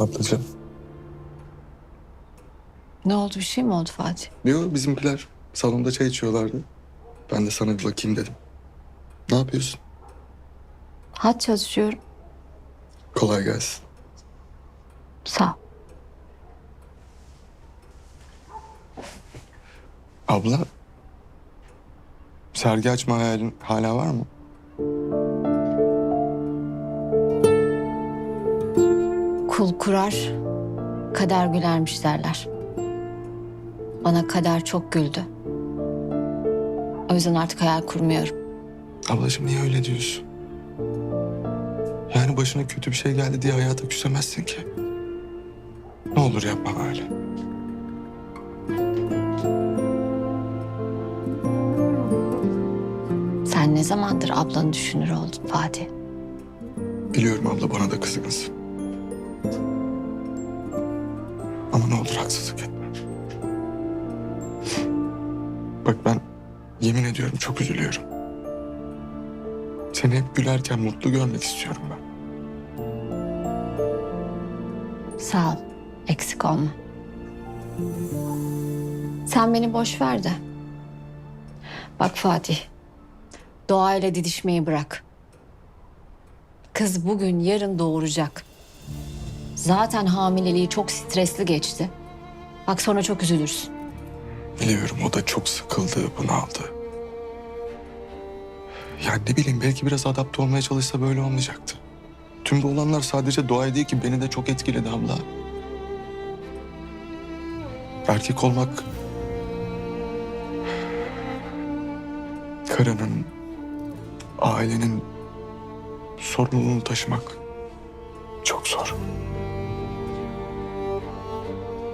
Ablacığım. Ne oldu bir şey mi oldu Fatih? Yok bizimkiler salonda çay içiyorlardı. Ben de sana bir bakayım dedim. Ne yapıyorsun? Hat çalışıyorum. Kolay gelsin. Sağ ol. Abla. Sergi açma hayalin hala var mı? Kul kurar, kader gülermiş derler. Bana kader çok güldü. O yüzden artık hayal kurmuyorum. Ablacığım niye öyle diyorsun? Yani başına kötü bir şey geldi diye hayata küsemezsin ki. Ne olur yapma böyle. Sen ne zamandır ablanı düşünür oldun Fatih? Biliyorum abla bana da kızgınsın. Ama ne olur haksızlık etme. Bak ben yemin ediyorum çok üzülüyorum. Seni hep gülerken mutlu görmek istiyorum ben. Sağ ol. Eksik olma. Sen beni boş ver de. Bak Fatih. Doğayla didişmeyi bırak. Kız bugün yarın doğuracak. Zaten hamileliği çok stresli geçti. Bak sonra çok üzülürsün. Biliyorum o da çok sıkıldı, bunaldı. Ya ne bileyim belki biraz adapte olmaya çalışsa böyle olmayacaktı. Tüm bu olanlar sadece doğayı değil ki beni de çok etkiledi abla. Erkek olmak... Karının, ailenin sorumluluğunu taşımak çok zor.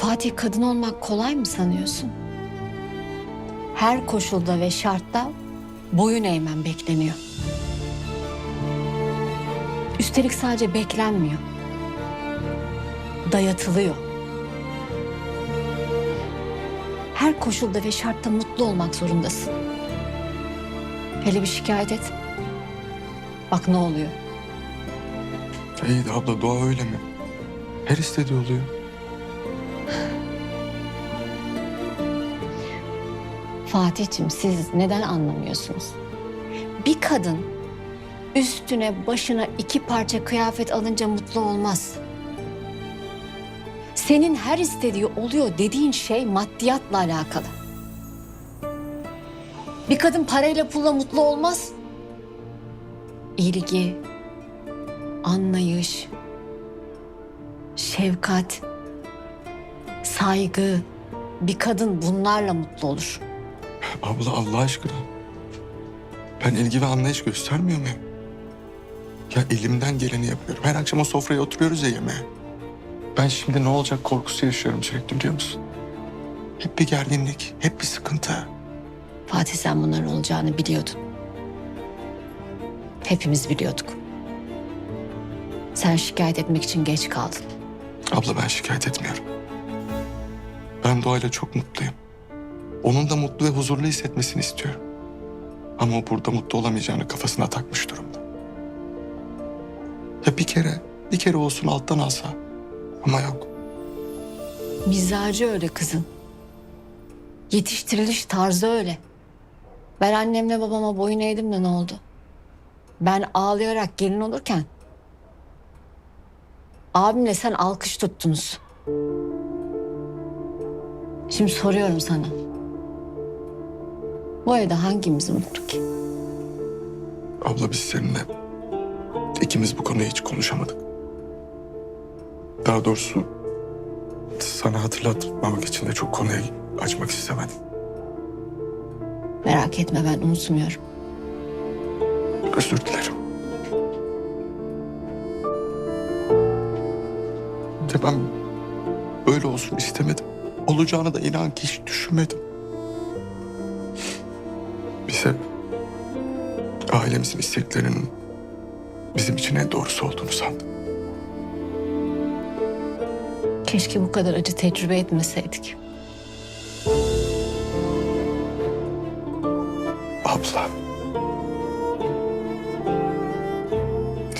Fatih kadın olmak kolay mı sanıyorsun? Her koşulda ve şartta boyun eğmen bekleniyor. Üstelik sadece beklenmiyor. Dayatılıyor. Her koşulda ve şartta mutlu olmak zorundasın. Hele bir şikayet et. Bak ne oluyor. İyi de abla doğa öyle mi? Her istediği oluyor. Fatih'cim siz neden anlamıyorsunuz? Bir kadın üstüne başına iki parça kıyafet alınca mutlu olmaz. Senin her istediği oluyor dediğin şey maddiyatla alakalı. Bir kadın parayla pulla mutlu olmaz. İlgi, anlayış, şefkat, saygı. Bir kadın bunlarla mutlu olur. Abla Allah aşkına. Ben ilgi ve anlayış göstermiyor muyum? Ya elimden geleni yapıyorum. Her akşam o sofraya oturuyoruz ya yemeğe. Ben şimdi ne olacak korkusu yaşıyorum sürekli biliyor musun? Hep bir gerginlik, hep bir sıkıntı. Fatih sen bunların olacağını biliyordun. Hepimiz biliyorduk. Sen şikayet etmek için geç kaldın. Abla ben şikayet etmiyorum. Ben doğayla çok mutluyum. Onun da mutlu ve huzurlu hissetmesini istiyorum. Ama o burada mutlu olamayacağını kafasına takmış durumda. Ya bir kere, bir kere olsun alttan alsa. Ama yok. Mizacı öyle kızın. Yetiştiriliş tarzı öyle. Ben annemle babama boyun eğdim de ne oldu? Ben ağlayarak gelin olurken... Abimle sen alkış tuttunuz. Şimdi soruyorum sana. Bu evde hangimiz mutlu ki? Abla biz seninle ikimiz bu konuyu hiç konuşamadık. Daha doğrusu sana hatırlatmamak için de çok konuya açmak istemedim. Merak etme ben unutmuyorum. Özür dilerim. De ben böyle olsun istemedim. Olacağını da inan ki hiç düşünmedim bize ailemizin isteklerinin bizim için en doğrusu olduğunu sandım. Keşke bu kadar acı tecrübe etmeseydik. Abla.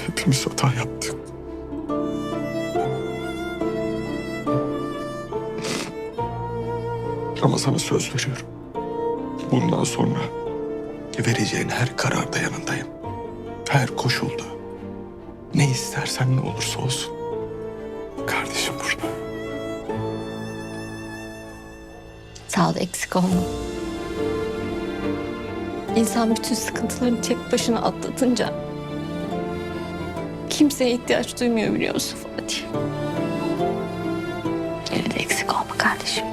Hepimiz hata yaptık. Ama sana söz veriyorum. Bundan sonra vereceğin her kararda yanındayım. Her koşulda. Ne istersen ne olursa olsun. Kardeşim burada. Sağ ol eksik olma. İnsan bütün sıkıntılarını tek başına atlatınca kimseye ihtiyaç duymuyor biliyor musun Fatih? Yine de eksik olma kardeşim.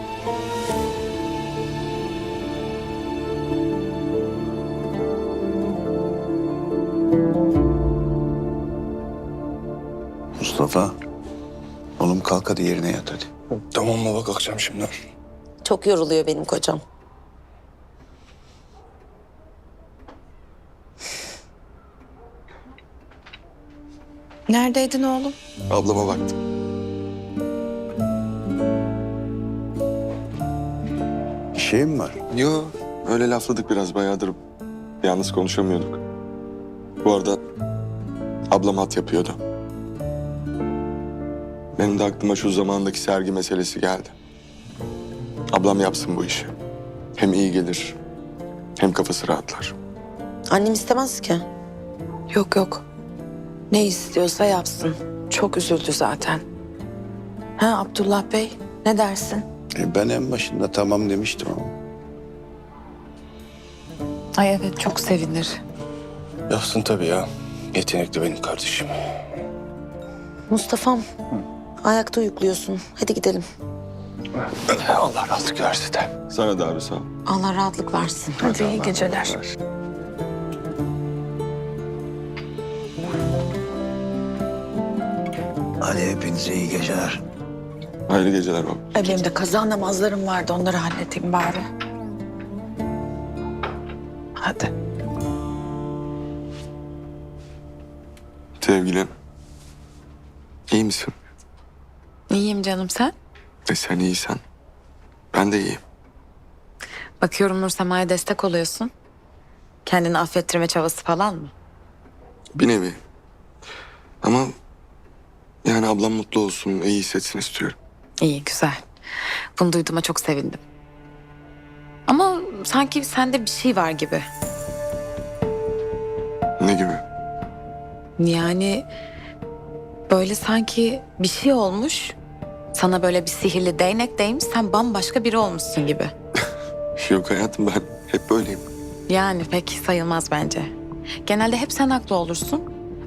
Mustafa. Oğlum kalk hadi yerine yat hadi. Tamam baba kalkacağım şimdi. Çok yoruluyor benim kocam. Neredeydin oğlum? Ablama baktım. Bir şey mi var? Yo öyle lafladık biraz bayağıdır. Yalnız konuşamıyorduk. Bu arada ablam at yapıyordu. Benim de aklıma şu zamandaki sergi meselesi geldi. Ablam yapsın bu işi. Hem iyi gelir hem kafası rahatlar. Annem istemez ki. Yok yok. Ne istiyorsa yapsın. Çok üzüldü zaten. Ha Abdullah Bey ne dersin? E, ben en başında tamam demiştim ama. Ay evet çok sevinir. Yapsın tabii ya. Yetenekli benim kardeşim. Mustafa'm. Ayakta uyukluyorsun. Hadi gidelim. Allah rahatlık versin de. Sana da abi sağ ol. Allah rahatlık versin. Hadi iyi geceler. Hadi hepinize iyi geceler. Hayırlı geceler baba. Ay, benim de kaza namazlarım vardı onları halledeyim bari. Hadi. Sevgilim. iyi misin? İyiyim canım sen? E sen iyisen. Ben de iyiyim. Bakıyorum Nur Sema'ya destek oluyorsun. Kendini affettirme çabası falan mı? Bir nevi. Ama yani ablam mutlu olsun, iyi hissetsin istiyorum. İyi güzel. Bunu duyduğuma çok sevindim. Ama sanki sende bir şey var gibi. Ne gibi? Yani böyle sanki bir şey olmuş. Sana böyle bir sihirli değnek değmiş. Sen bambaşka biri olmuşsun gibi. Yok hayatım ben hep böyleyim. Yani pek sayılmaz bence. Genelde hep sen haklı olursun.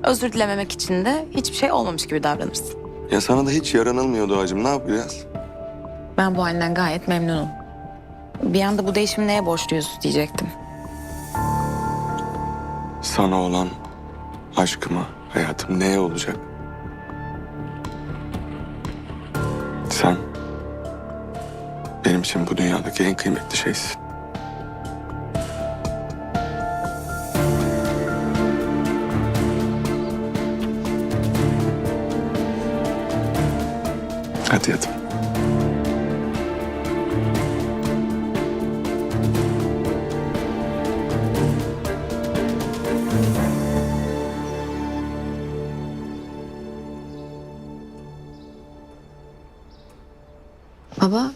Özür dilememek için de hiçbir şey olmamış gibi davranırsın. Ya sana da hiç yaranılmıyor Doğacığım. Ne yapacağız? Ben bu halinden gayet memnunum. Bir anda bu değişimi neye borçluyuz diyecektim. Sana olan aşkıma, hayatım neye olacak? Benim için bu dünyadaki en kıymetli şeysin. Hadi yatın. Baba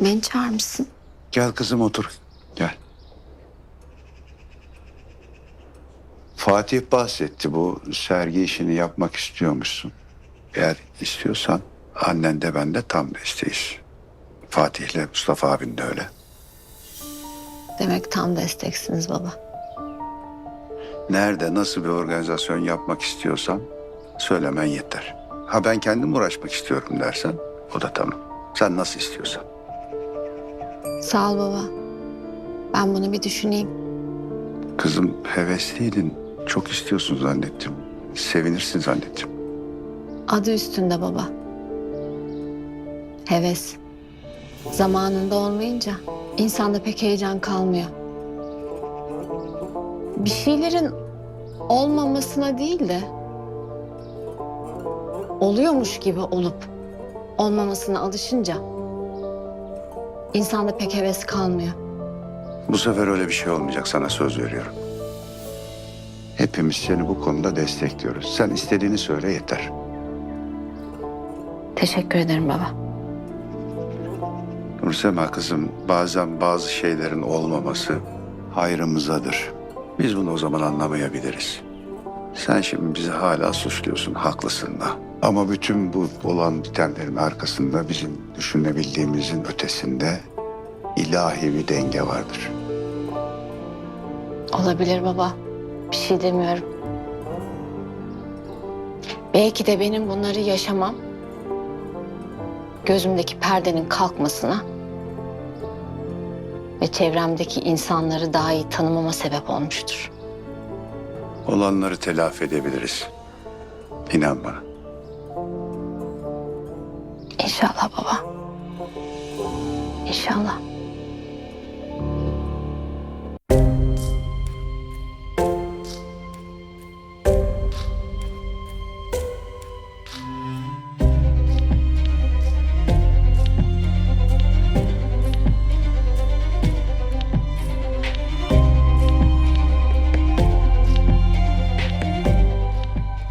beni çağırmışsın. Gel kızım otur. Gel. Fatih bahsetti bu sergi işini yapmak istiyormuşsun. Eğer istiyorsan annen de ben de tam desteğiz. Fatih'le Mustafa abin de öyle. Demek tam desteksiniz baba. Nerede nasıl bir organizasyon yapmak istiyorsan söylemen yeter. Ha ben kendim uğraşmak istiyorum dersen o da tamam. Sen nasıl istiyorsan. Sağ ol baba. Ben bunu bir düşüneyim. Kızım hevesliydin. Çok istiyorsun zannettim. Sevinirsin zannettim. Adı üstünde baba. Heves. Zamanında olmayınca insanda pek heyecan kalmıyor. Bir şeylerin olmamasına değil de oluyormuş gibi olup olmamasına alışınca insanda pek heves kalmıyor. Bu sefer öyle bir şey olmayacak sana söz veriyorum. Hepimiz seni bu konuda destekliyoruz. Sen istediğini söyle yeter. Teşekkür ederim baba. Nursema kızım bazen bazı şeylerin olmaması hayrımızadır. Biz bunu o zaman anlamayabiliriz. Sen şimdi bizi hala suçluyorsun, haklısın da. Ama bütün bu olan bitenlerin arkasında bizim düşünebildiğimizin ötesinde ilahi bir denge vardır. Olabilir baba. Bir şey demiyorum. Belki de benim bunları yaşamam gözümdeki perdenin kalkmasına ve çevremdeki insanları daha iyi tanımama sebep olmuştur. Olanları telafi edebiliriz. İnan bana. 选了宝宝。你选了。